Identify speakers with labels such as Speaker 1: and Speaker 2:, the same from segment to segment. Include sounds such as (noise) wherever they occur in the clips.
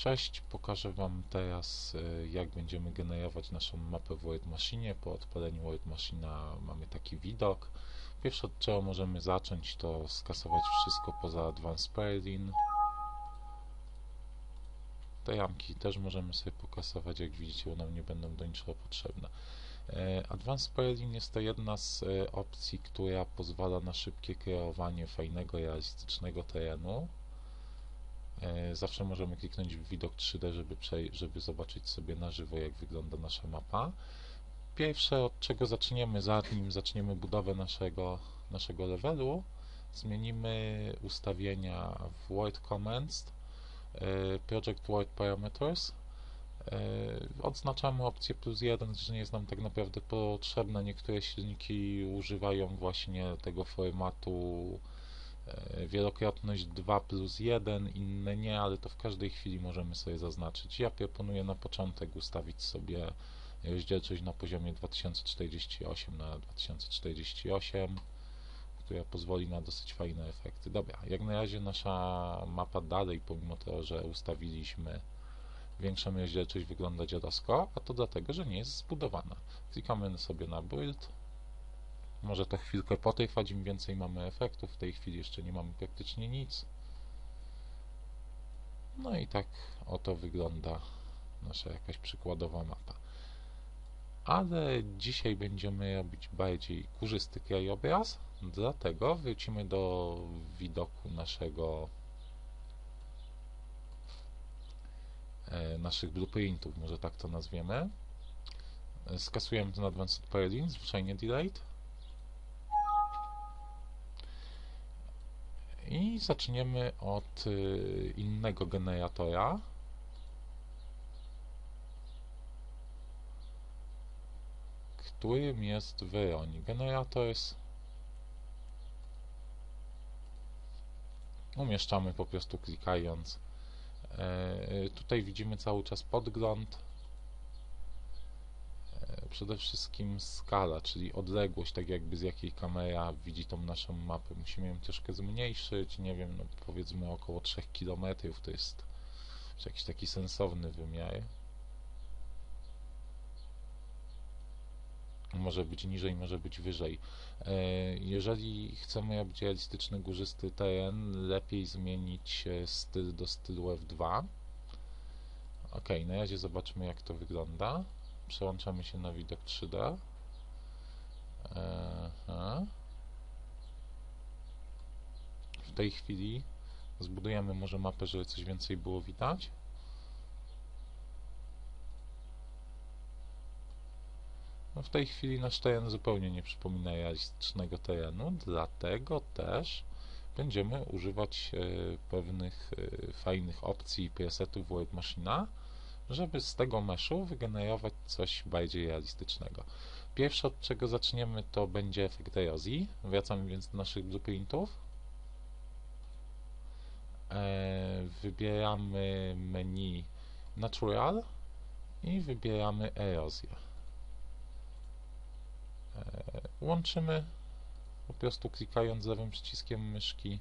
Speaker 1: Cześć, pokażę Wam teraz e, jak będziemy generować naszą mapę w Word Machine. Po odpaleniu Word Machina mamy taki widok. Pierwsze od czego możemy zacząć to skasować wszystko poza Advanced Parading. Te jamki też możemy sobie pokasować, jak widzicie one nie będą do niczego potrzebne. E, Advanced Parading jest to jedna z e, opcji, która pozwala na szybkie kreowanie fajnego, realistycznego terenu. E, zawsze możemy kliknąć w widok 3D, żeby, żeby zobaczyć sobie na żywo, jak wygląda nasza mapa. Pierwsze, od czego zaczniemy, zanim zaczniemy budowę naszego, naszego levelu, zmienimy ustawienia w Word Commands, e, Project Word Parameters. E, odznaczamy opcję plus 1, gdyż nie jest nam tak naprawdę potrzebne. Niektóre silniki używają właśnie tego formatu wielokrotność 2 plus 1, inne nie, ale to w każdej chwili możemy sobie zaznaczyć. Ja proponuję na początek ustawić sobie rozdzielczość na poziomie 2048 na 2048 która pozwoli na dosyć fajne efekty. Dobra, jak na razie nasza mapa dalej, pomimo tego, że ustawiliśmy większą rozdzielczość, wygląda dziadowsko, a to dlatego, że nie jest zbudowana. Klikamy sobie na build, może to chwilkę potrwać, im więcej mamy efektów. W tej chwili jeszcze nie mamy praktycznie nic. No i tak oto wygląda nasza jakaś przykładowa mapa. Ale dzisiaj będziemy robić bardziej górzysty krajobraz, dlatego wrócimy do widoku naszego e, naszych blueprintów, może tak to nazwiemy. Skasujemy ten Advanced Parading, zwyczajnie Delete I zaczniemy od y, innego generatora. którym jest Veroni. Generator jest umieszczamy po prostu klikając. E, tutaj widzimy cały czas podgląd przede wszystkim skala, czyli odległość, tak jakby z jakiej kamera widzi tą naszą mapę. Musimy ją troszkę zmniejszyć, nie wiem, no powiedzmy około 3 km to jest jakiś taki sensowny wymiar. Może być niżej, może być wyżej. E, jeżeli chcemy robić realistyczny górzysty teren, lepiej zmienić styl do stylu F2. Ok, na razie zobaczmy jak to wygląda przełączamy się na widok 3D. Aha. W tej chwili zbudujemy może mapę, żeby coś więcej było widać. No w tej chwili nasz teren zupełnie nie przypomina realistycznego terenu, dlatego też będziemy używać e, pewnych e, fajnych opcji presetów Word Machina, żeby z tego meszu wygenerować coś bardziej realistycznego. Pierwsze od czego zaczniemy to będzie efekt erozji. Wracamy więc do naszych blueprintów. E, wybieramy menu Natural i wybieramy erozję. E, łączymy po prostu klikając lewym przyciskiem myszki.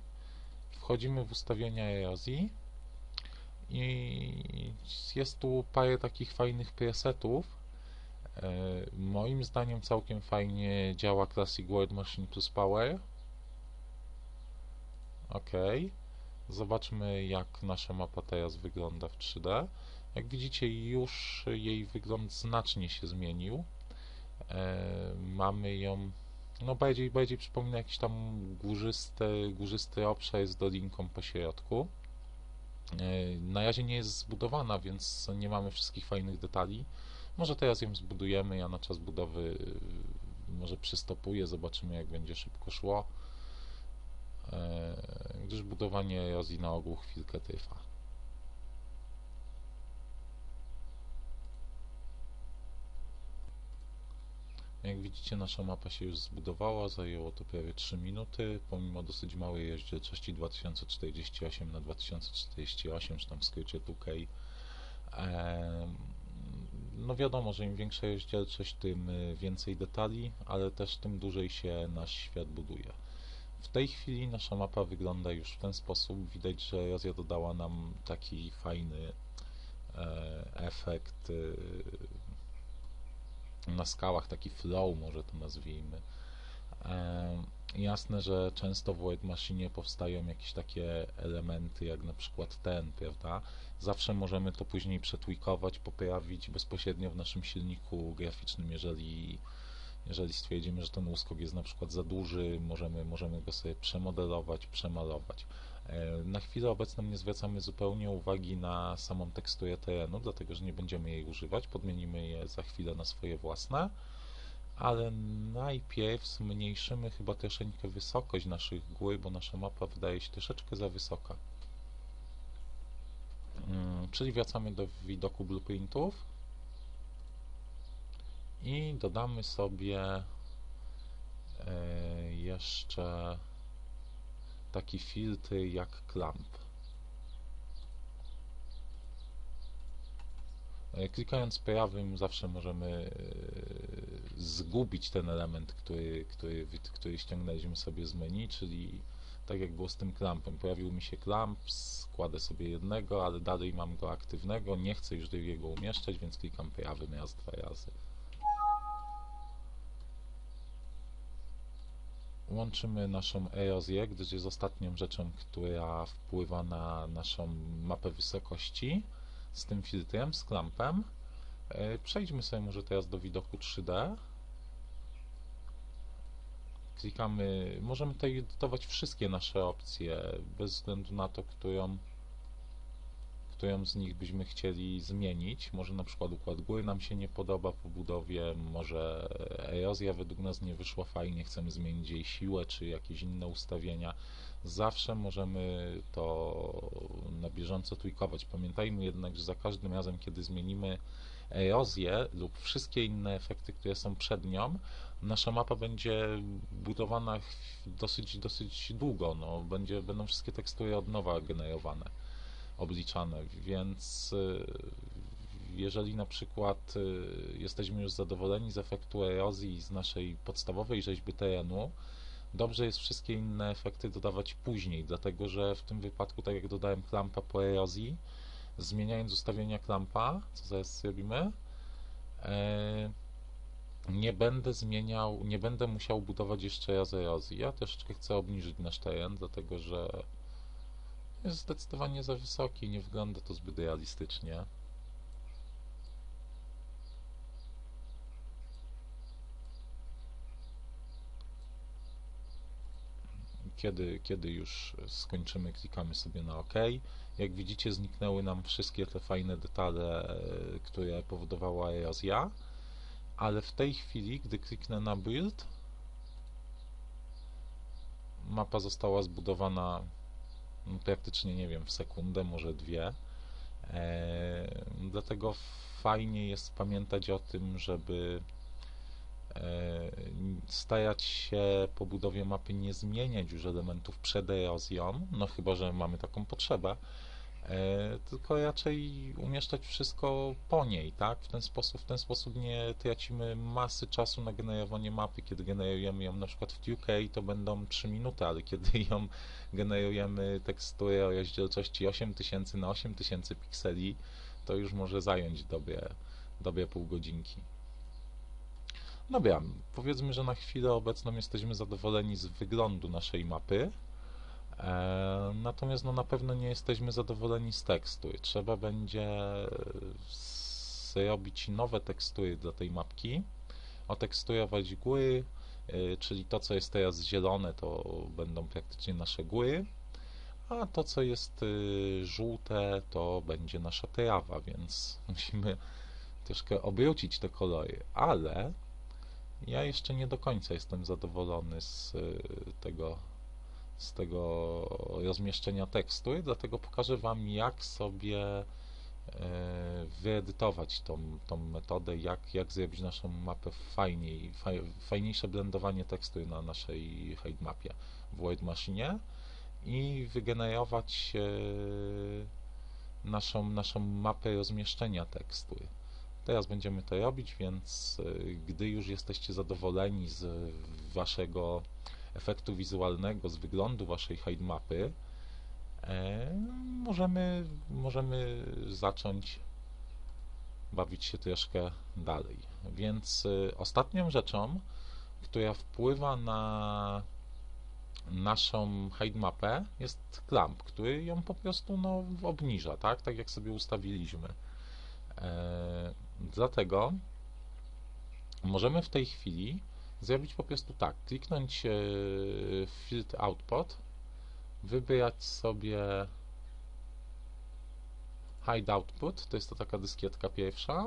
Speaker 1: Wchodzimy w ustawienia erozji i jest tu parę takich fajnych presetów. E, moim zdaniem całkiem fajnie działa Classic World Machine Plus Power. Ok. Zobaczmy jak nasza mapa teraz wygląda w 3D. Jak widzicie już jej wygląd znacznie się zmienił. E, mamy ją no bardziej, bardziej przypomina jakiś tam górzysty, górzysty obszar z dolinką po środku. E, na razie nie jest zbudowana, więc nie mamy wszystkich fajnych detali. Może teraz ją zbudujemy, ja na czas budowy e, może przystopuję, zobaczymy jak będzie szybko szło, e, gdyż budowanie erozji na ogół chwilkę trwa. Jak widzicie nasza mapa się już zbudowała, zajęło to prawie 3 minuty, pomimo dosyć małej rozdzielczości 2048 na 2048, czy tam w skrócie 2K. No wiadomo, że im większa rozdzielczość, tym y, więcej detali, ale też tym dłużej się nasz świat buduje. W tej chwili nasza mapa wygląda już w ten sposób. Widać, że erozja dodała nam taki fajny efekt na skałach, taki flow może to nazwijmy. Jasne, że często w White Machine powstają jakieś takie elementy, jak na przykład ten, prawda? Zawsze możemy to później przetwikować, poprawić bezpośrednio w naszym silniku graficznym, jeżeli, jeżeli stwierdzimy, że ten uskok jest na przykład za duży, możemy, możemy go sobie przemodelować, przemalować. E, na chwilę obecną nie zwracamy zupełnie uwagi na samą teksturę terenu, dlatego że nie będziemy jej używać, podmienimy je za chwilę na swoje własne. Ale najpierw zmniejszymy chyba troszeczkę wysokość naszych gór, bo nasza mapa wydaje się troszeczkę za wysoka. Mm, czyli wracamy do widoku blueprintów. I dodamy sobie e, jeszcze taki filtr jak clamp. E, klikając prawym zawsze możemy e, zgubić ten element, który, który, który ściągnęliśmy sobie z menu, czyli tak jak było z tym klampem. Pojawił mi się klamp, składę sobie jednego, ale dalej mam go aktywnego, nie chcę już drugiego umieszczać, więc klikam prawym raz, dwa razy. Łączymy naszą erozję, gdyż jest ostatnią rzeczą, która wpływa na naszą mapę wysokości z tym filtrem, z klampem. E, przejdźmy sobie może teraz do widoku 3D. Klikamy, możemy tutaj edytować wszystkie nasze opcje, bez względu na to, którą, którą z nich byśmy chcieli zmienić. Może na przykład układ góry nam się nie podoba po budowie, może erozja według nas nie wyszła fajnie, chcemy zmienić jej siłę, czy jakieś inne ustawienia zawsze możemy to na bieżąco tweakować. Pamiętajmy jednak, że za każdym razem, kiedy zmienimy erozję lub wszystkie inne efekty, które są przed nią, nasza mapa będzie budowana dosyć, dosyć długo. No, będzie, będą wszystkie tekstury od nowa generowane, obliczane, więc y, jeżeli na przykład y, jesteśmy już zadowoleni z efektu erozji z naszej podstawowej rzeźby terenu, dobrze jest wszystkie inne efekty dodawać później, dlatego że w tym wypadku, tak jak dodałem klampa po erozji, zmieniając ustawienia klampa, co zaraz zrobimy, e, nie będę zmieniał, nie będę musiał budować jeszcze raz erozji. Ja troszeczkę chcę obniżyć nasz teren, dlatego że jest zdecydowanie za wysoki nie wygląda to zbyt realistycznie. kiedy, kiedy już skończymy, klikamy sobie na OK. Jak widzicie, zniknęły nam wszystkie te fajne detale, e, które powodowała erozja, ale w tej chwili, gdy kliknę na Build, mapa została zbudowana praktycznie, nie wiem, w sekundę, może dwie. E, dlatego fajnie jest pamiętać o tym, żeby E, starać się po budowie mapy nie zmieniać już elementów przed erozją, no chyba, że mamy taką potrzebę, tylko raczej umieszczać wszystko po niej, tak? W ten sposób, w ten sposób nie tracimy masy czasu na generowanie mapy. Kiedy generujemy ją na przykład w 2K, to będą 3 minuty, ale kiedy ją generujemy teksturę o rozdzielczości 8000 na 8000 pikseli, to już może zająć dobre, dobre pół godzinki. Dobra, powiedzmy, że na chwilę obecną jesteśmy zadowoleni z wyglądu naszej mapy, e, natomiast no, na pewno nie jesteśmy zadowoleni z tekstu. Trzeba będzie zrobić nowe tekstury dla tej mapki, oteksturować góry, e, czyli to, co jest teraz zielone, to będą praktycznie nasze góry, a to, co jest e, żółte, to będzie nasza trawa, więc (laughs) musimy troszkę obrócić te kolory, ale ja jeszcze nie do końca jestem zadowolony z y, tego, z tego rozmieszczenia tekstu i dlatego pokażę Wam, jak sobie y, wyedytować tą, tą metodę, jak, jak zrobić naszą mapę fajniej, fajniejsze blendowanie tekstu na naszej mapie w Word Machine i wygenerować y, naszą, naszą mapę rozmieszczenia tekstu. Teraz będziemy to robić, więc y, gdy już jesteście zadowoleni z waszego efektu wizualnego, z wyglądu waszej mapy, e, możemy, możemy zacząć bawić się troszkę dalej. Więc y, ostatnią rzeczą, która wpływa na naszą mapę jest clamp, który ją po prostu no, obniża, tak? Tak jak sobie ustawiliśmy. E, dlatego możemy w tej chwili zrobić po prostu tak, kliknąć e, Field Output, wybrać sobie Hide Output, to jest to taka dyskietka pierwsza,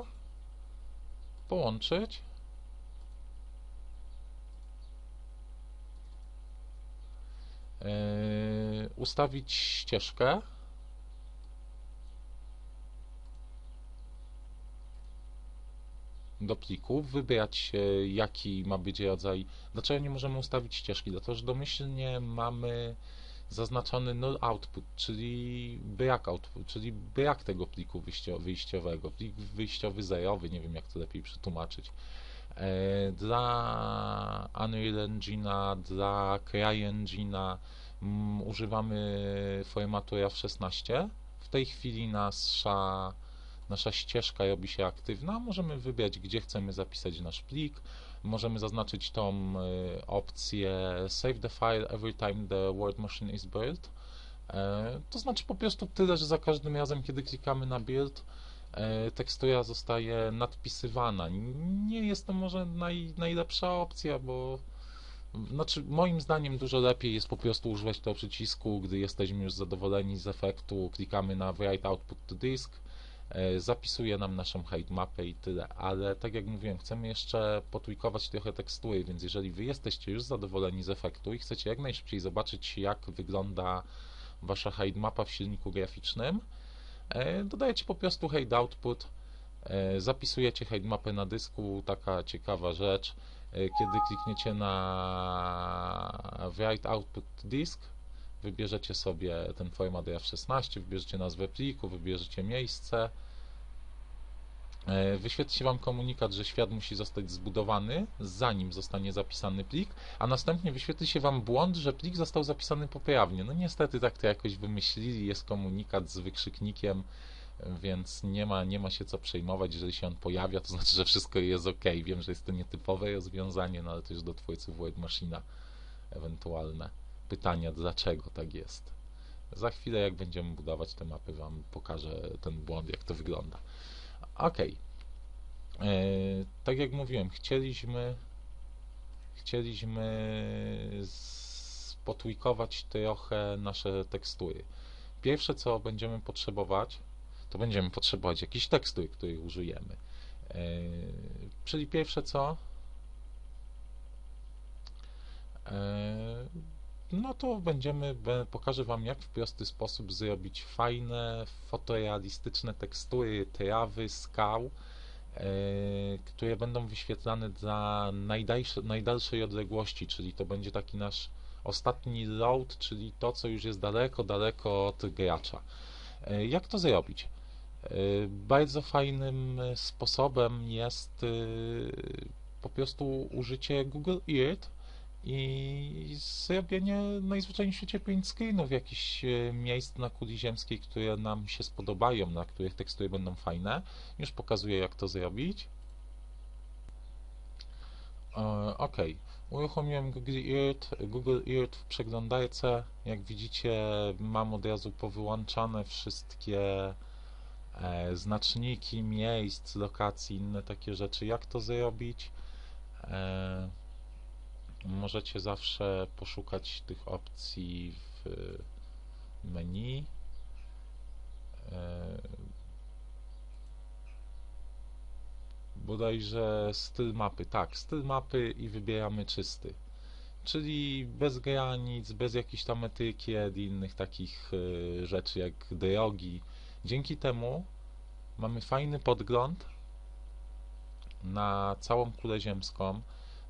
Speaker 1: połączyć Yy, ustawić ścieżkę. Do pliku, wybrać jaki ma być rodzaj. Dlaczego nie możemy ustawić ścieżki? Dlatego, że domyślnie mamy zaznaczony null output, czyli brak output, czyli brak tego pliku wyjściowego, plik wyjściowy zerowy, nie wiem jak to lepiej przetłumaczyć. E, dla Unreal Engine'a, dla CryEngine'a mm, używamy formatu RAW16. W tej chwili nasza, nasza ścieżka robi się aktywna. Możemy wybrać, gdzie chcemy zapisać nasz plik. Możemy zaznaczyć tą e, opcję Save the file every time the word machine is built. E, to znaczy po prostu tyle, że za każdym razem, kiedy klikamy na build, E, tekstura zostaje nadpisywana. Nie jest to może naj, najlepsza opcja, bo znaczy moim zdaniem dużo lepiej jest po prostu używać tego przycisku, gdy jesteśmy już zadowoleni z efektu, klikamy na Write Output to Disk, zapisuje nam naszą height mapę i tyle, ale tak jak mówiłem, chcemy jeszcze potwikować trochę tekstury, więc jeżeli Wy jesteście już zadowoleni z efektu i chcecie jak najszybciej zobaczyć jak wygląda Wasza height mapa w silniku graficznym, E, dodajecie po prostu hide output, e, zapisujecie hide mapę na dysku, taka ciekawa rzecz, e, kiedy klikniecie na write output disk, wybierzecie sobie ten format RAW16, wybierzecie nazwę pliku, wybierzecie miejsce, E, wyświetli się Wam komunikat, że świat musi zostać zbudowany, zanim zostanie zapisany plik, a następnie wyświetli się Wam błąd, że plik został zapisany poprawnie. No niestety tak to jakoś wymyślili, jest komunikat z wykrzyknikiem, więc nie ma, nie ma się co przejmować, jeżeli się on pojawia, to znaczy, że wszystko jest ok. Wiem, że jest to nietypowe rozwiązanie, no ale to już do twórców Word Machina ewentualne pytania, dlaczego tak jest. Za chwilę, jak będziemy budować te mapy, Wam pokażę ten błąd, jak to wygląda. Ok. E, tak jak mówiłem, chcieliśmy chcieliśmy potwikować trochę nasze tekstury. Pierwsze, co będziemy potrzebować, to będziemy potrzebować jakichś tekstur, których użyjemy. E, czyli pierwsze co, e, no to będziemy, pokażę Wam jak w prosty sposób zrobić fajne, fotorealistyczne tekstury trawy, skał, e, które będą wyświetlane dla najdalszej, odległości, czyli to będzie taki nasz ostatni load, czyli to, co już jest daleko, daleko od gracza. E, jak to zrobić? E, bardzo fajnym sposobem jest po prostu użycie Google Earth, i zrobienie najzwyczajniej w świecie print screenów jakichś e, miejsc na kuli ziemskiej, które nam się spodobają, na których tekstury będą fajne. Już pokazuję jak to zrobić. E, ok, uruchomiłem Google Earth, Google Earth w przeglądarce. Jak widzicie mam od razu powyłączane wszystkie e, znaczniki miejsc, lokacji, inne takie rzeczy. Jak to zrobić? Możecie zawsze poszukać tych opcji w menu. E, bodajże styl mapy, tak, styl mapy i wybieramy czysty. Czyli bez granic, bez jakichś tam etykiet i innych takich e, rzeczy jak drogi. Dzięki temu mamy fajny podgląd na całą kulę ziemską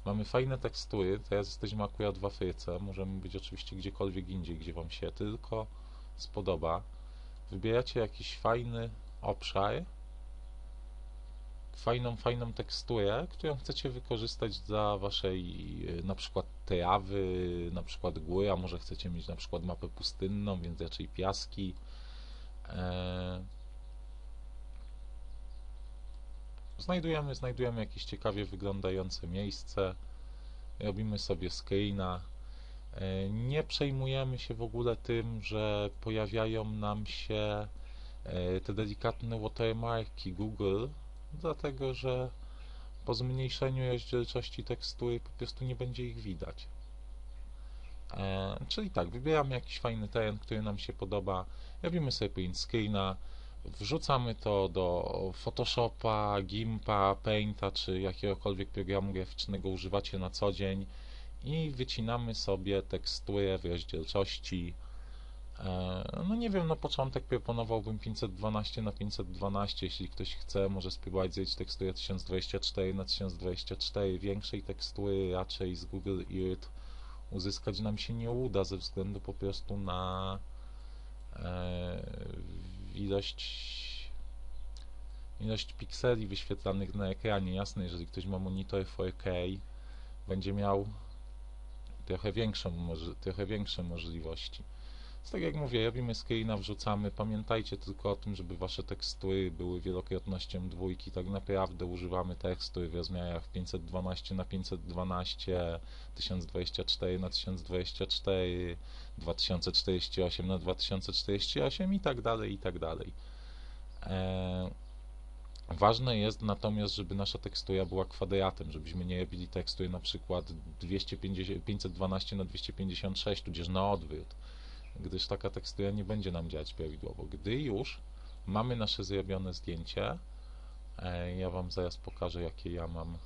Speaker 1: Mamy fajne tekstury, teraz jesteśmy akurat w Afryce, możemy być oczywiście gdziekolwiek indziej, gdzie Wam się tylko spodoba. Wybieracie jakiś fajny obszar, fajną, fajną teksturę, którą chcecie wykorzystać dla Waszej e, na przykład trawy, na przykład góry, a może chcecie mieć na przykład mapę pustynną, więc raczej piaski. E, Znajdujemy, znajdujemy jakieś ciekawie wyglądające miejsce, robimy sobie screena. E, nie przejmujemy się w ogóle tym, że pojawiają nam się e, te delikatne watermarki Google, dlatego że po zmniejszeniu rozdzielczości tekstury po prostu nie będzie ich widać. E, czyli tak, wybieramy jakiś fajny teren, który nam się podoba, robimy sobie print screena, wrzucamy to do Photoshopa, Gimpa, Painta czy jakiegokolwiek programu graficznego używacie na co dzień i wycinamy sobie teksturę w rozdzielczości. E, no nie wiem, na początek proponowałbym 512 na 512, jeśli ktoś chce, może spróbować zrobić teksturę 1024 na 1024, większej tekstury raczej z Google Earth uzyskać nam się nie uda ze względu po prostu na e, ilość ilość pikseli wyświetlanych na ekranie. Jasne, jeżeli ktoś ma monitor 4K, będzie miał trochę większą, trochę większe możliwości. Więc tak jak mówię, robimy screena, wrzucamy. Pamiętajcie tylko o tym, żeby wasze tekstury były wielokrotnością dwójki. Tak naprawdę używamy tekstury w rozmiarach 512 na 512, 1024 na 1024, 2048 na 2048 i tak dalej, i tak dalej. Eee, Ważne jest natomiast, żeby nasza tekstura była kwadratem, żebyśmy nie robili tekstury na przykład 250, 512 na 256, tudzież na odwrót gdyż taka tekstura nie będzie nam działać prawidłowo. Gdy już mamy nasze zrobione zdjęcie, e, ja Wam zaraz pokażę, jakie ja mam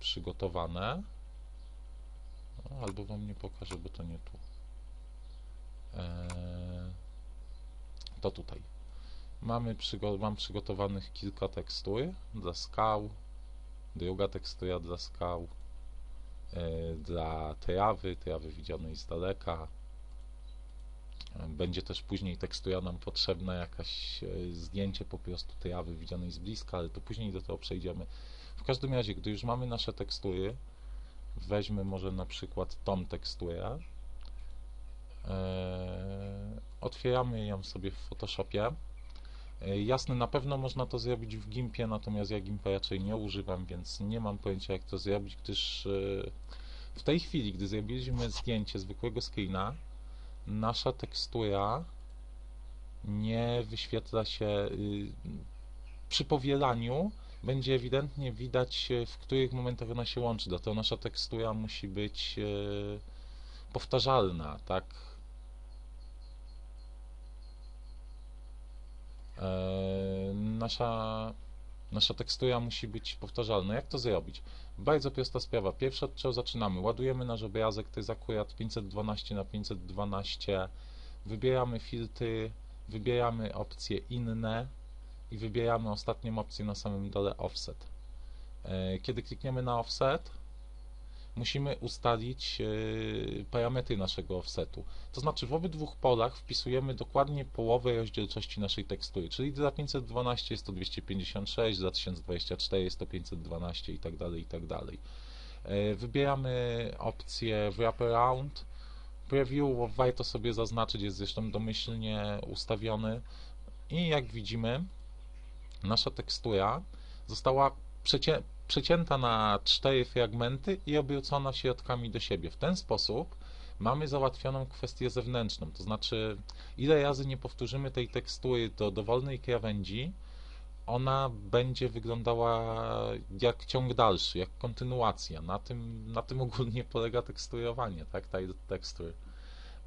Speaker 1: przygotowane. No, albo Wam nie pokażę, bo to nie tu. E, to tutaj. Mamy przygo mam przygotowanych kilka tekstur dla skał, druga tekstura dla skał, e, dla trawy, trawy widzianej z daleka, będzie też później tekstura nam potrzebna jakaś e, zdjęcie po prostu trawy widzianej z bliska, ale to później do tego przejdziemy. W każdym razie, gdy już mamy nasze tekstury, weźmy może na przykład tą teksturę, e, otwieramy ją sobie w Photoshopie. E, jasne, na pewno można to zrobić w Gimpie, natomiast ja Gimpa raczej nie używam, więc nie mam pojęcia jak to zrobić, gdyż w tej chwili, gdy zrobiliśmy zdjęcie zwykłego screena, nasza tekstura nie wyświetla się y, przy powielaniu będzie ewidentnie widać w których momentach ona się łączy, dlatego nasza tekstura musi być y, powtarzalna, tak? E, nasza, nasza tekstura musi być powtarzalna. Jak to zrobić? Bardzo prosta sprawa. Pierwsze od czego zaczynamy? Ładujemy nasz obrazek, to jest akurat 512 na 512 wybieramy filtry, wybieramy opcje inne i wybieramy ostatnią opcję na samym dole offset. E, kiedy klikniemy na offset, musimy ustalić e, parametry naszego offsetu. To znaczy w obydwu polach wpisujemy dokładnie połowę rozdzielczości naszej tekstury, czyli dla 512 jest to 256, dla 1024 jest to 512 i tak dalej, i tak dalej. E, wybieramy opcję Wraparound. Preview warto sobie zaznaczyć, jest zresztą domyślnie ustawiony i jak widzimy nasza tekstura została przecię przecięta na cztery fragmenty i obrócona środkami do siebie. W ten sposób mamy załatwioną kwestię zewnętrzną, to znaczy ile razy nie powtórzymy tej tekstury do dowolnej krawędzi, ona będzie wyglądała jak ciąg dalszy, jak kontynuacja. Na tym, na tym ogólnie polega teksturowanie, tak, tekstur.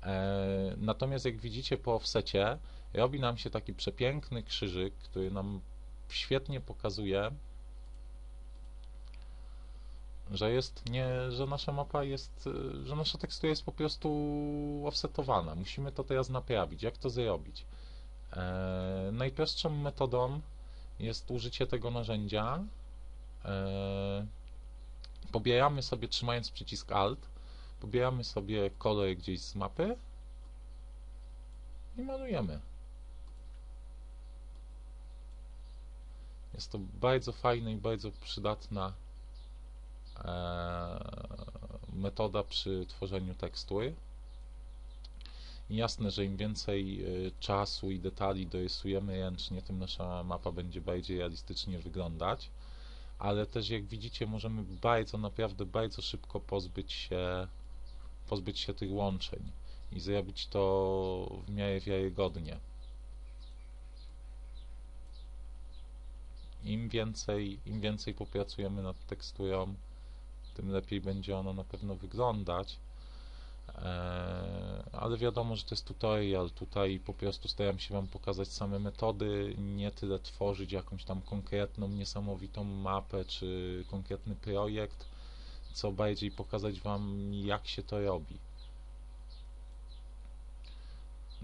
Speaker 1: E, natomiast jak widzicie po offsecie, robi nam się taki przepiękny krzyżyk, który nam świetnie pokazuje, że jest nie, że nasza mapa jest, że nasza tekstura jest po prostu offsetowana. Musimy to teraz naprawić. Jak to zrobić? E, najprostszą metodą jest użycie tego narzędzia. E, pobieramy sobie, trzymając przycisk Alt, pobieramy sobie kolor gdzieś z mapy i malujemy. Jest to bardzo fajna i bardzo przydatna metoda przy tworzeniu tekstury. Jasne, że im więcej y, czasu i detali dorysujemy ręcznie, tym nasza mapa będzie bardziej realistycznie wyglądać, ale też jak widzicie możemy bardzo, naprawdę bardzo szybko pozbyć się, pozbyć się tych łączeń i zrobić to w miarę wiarygodnie. Im więcej, im więcej popracujemy nad teksturą, tym lepiej będzie ona na pewno wyglądać. Eee, ale wiadomo, że to jest tutorial. Tutaj po prostu staram się Wam pokazać same metody, nie tyle tworzyć jakąś tam konkretną, niesamowitą mapę czy konkretny projekt, co bardziej pokazać Wam, jak się to robi.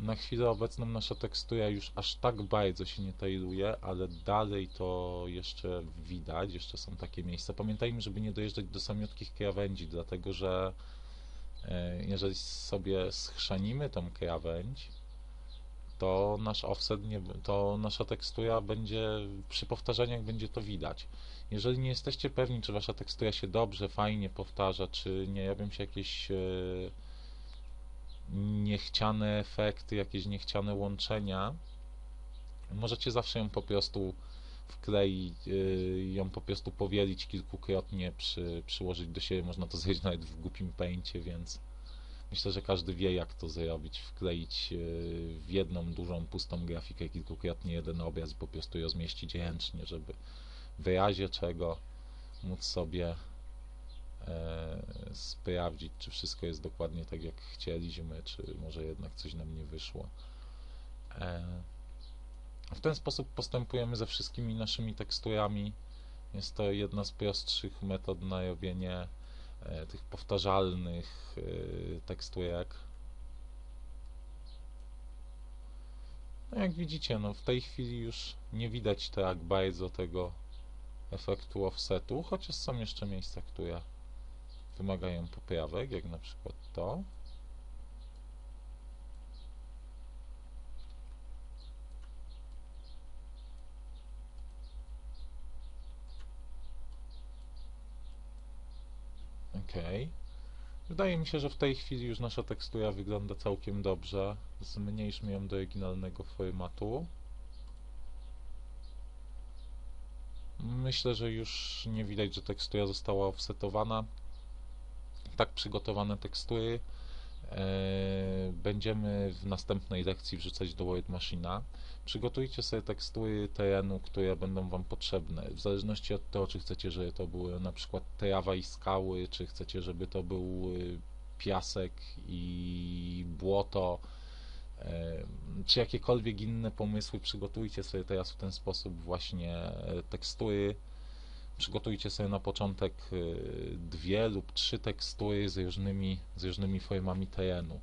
Speaker 1: Na chwilę obecną nasza tekstura już aż tak bardzo się nie tailuje, ale dalej to jeszcze widać, jeszcze są takie miejsca. Pamiętajmy, żeby nie dojeżdżać do samiutkich krawędzi, dlatego że e, jeżeli sobie schrzanimy tą krawędź, to nasz offset, nie, to nasza tekstura będzie, przy powtarzaniach będzie to widać. Jeżeli nie jesteście pewni, czy wasza tekstura się dobrze, fajnie powtarza, czy nie robią się jakieś e, niechciane efekty, jakieś niechciane łączenia, możecie zawsze ją po prostu wkleić, y, ją po prostu powielić kilkukrotnie, przy, przyłożyć do siebie, można to zrobić nawet w głupim pęcie, więc myślę, że każdy wie jak to zrobić, wkleić y, w jedną dużą pustą grafikę kilkukrotnie jeden obraz i po prostu ją zmieścić ręcznie, żeby w razie czego móc sobie sprawdzić, czy wszystko jest dokładnie tak, jak chcieliśmy, czy może jednak coś nam nie wyszło. E, w ten sposób postępujemy ze wszystkimi naszymi teksturami. Jest to jedna z prostszych metod na robienie e, tych powtarzalnych teksturek. No jak widzicie, no w tej chwili już nie widać tak bardzo tego efektu offsetu, chociaż są jeszcze miejsca, które wymagają poprawek, jak na przykład to. OK. Wydaje mi się, że w tej chwili już nasza tekstura wygląda całkiem dobrze. Zmniejszmy ją do oryginalnego formatu. Myślę, że już nie widać, że tekstura została offsetowana tak przygotowane tekstury e, będziemy w następnej lekcji wrzucać do Word Machina. Przygotujcie sobie tekstury terenu, które będą Wam potrzebne. W zależności od tego, czy chcecie, żeby to były na przykład trawa i skały, czy chcecie, żeby to był y, piasek i błoto, e, czy jakiekolwiek inne pomysły, przygotujcie sobie teraz w ten sposób właśnie e, tekstury przygotujcie sobie na początek y, dwie lub trzy tekstury z różnymi, z różnymi formami terenu.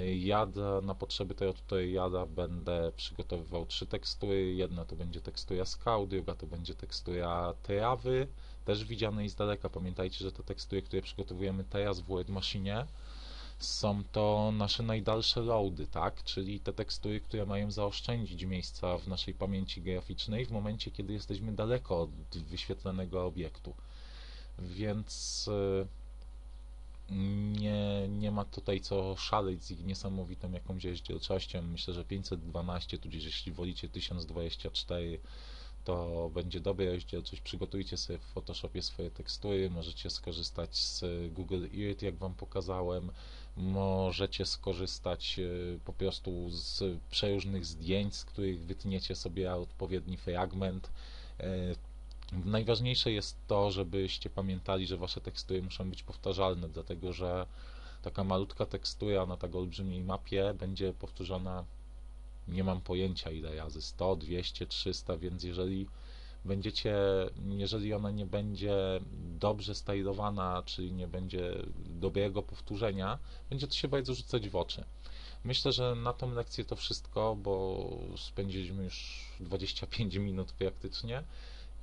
Speaker 1: Y, ja na potrzeby tego tutaj jada będę przygotowywał trzy tekstury. Jedna to będzie tekstura skał, druga to będzie tekstura trawy, też widzianej z daleka. Pamiętajcie, że te tekstury, które przygotowujemy teraz w Word Machine, są to nasze najdalsze loady, tak? czyli te tekstury, które mają zaoszczędzić miejsca w naszej pamięci graficznej w momencie, kiedy jesteśmy daleko od wyświetlonego obiektu. Więc y, nie, nie ma tutaj co szaleć z ich niesamowitą jakąś rozdzielczością. Myślę, że 512, tudzież jeśli wolicie 1024, to będzie dobra rozdzielczość. Przygotujcie sobie w Photoshopie swoje tekstury, możecie skorzystać z Google Earth, jak Wam pokazałem możecie skorzystać e, po prostu z przeróżnych zdjęć, z których wytniecie sobie odpowiedni fragment. E, najważniejsze jest to, żebyście pamiętali, że wasze tekstury muszą być powtarzalne, dlatego że taka malutka tekstura na tak olbrzymiej mapie będzie powtórzona nie mam pojęcia ile razy 100, 200, 300, więc jeżeli będziecie, jeżeli ona nie będzie dobrze stylowana, czyli nie będzie dobrego powtórzenia, będzie to się bardzo rzucać w oczy. Myślę, że na tą lekcję to wszystko, bo spędziliśmy już 25 minut praktycznie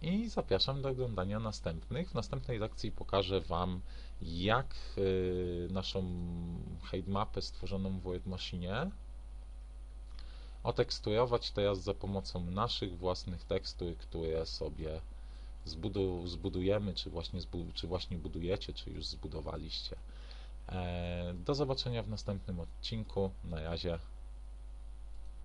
Speaker 1: i zapraszam do oglądania następnych. W następnej lekcji pokażę Wam, jak y, naszą mapę stworzoną w Word Machine oteksturować teraz za pomocą naszych własnych tekstur, które sobie zbudu zbudujemy, czy właśnie, zbu czy właśnie budujecie, czy już zbudowaliście. E, Do zobaczenia w następnym odcinku. Na razie.